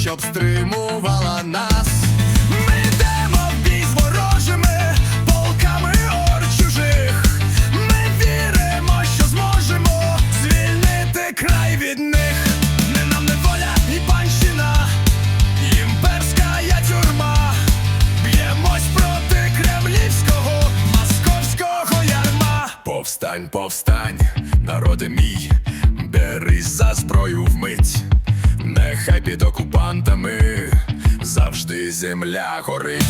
щоб стримувала нас. Ми йдемо бій з ворожими полками ор чужих. Ми віримо, що зможемо звільнити край від них. Не нам не воля імперська тюрма. Б'ємось проти кремлівського, московського ярма. Повстань, повстань, народи мій, берись за зброю вмить. Нехай під окупантами завжди земля горить.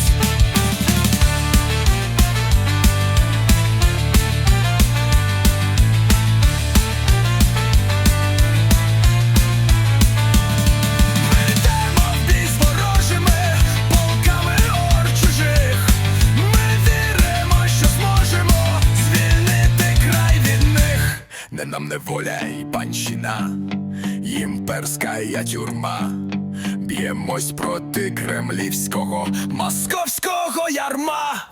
Не нам і панщина, імперська я тюрма. Б'ємось проти кремлівського, московського ярма.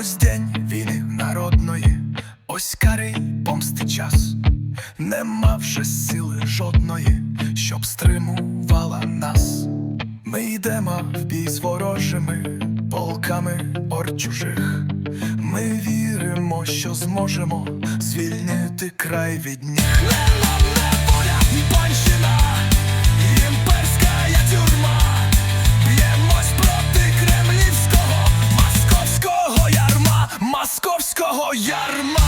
Ось день війни народної, ось карий помсти час. Нема вже сили жодної, щоб стримувала нас. Ми йдемо в бій з ворожими полками ор чужих. Ми віримо, що зможемо звільнити край від них. Московського ярма.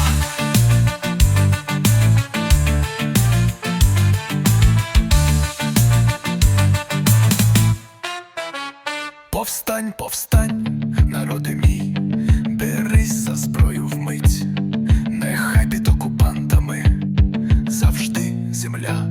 Повстань, повстань, народи мій, берись за зброю вмить, нехай під окупантами завжди земля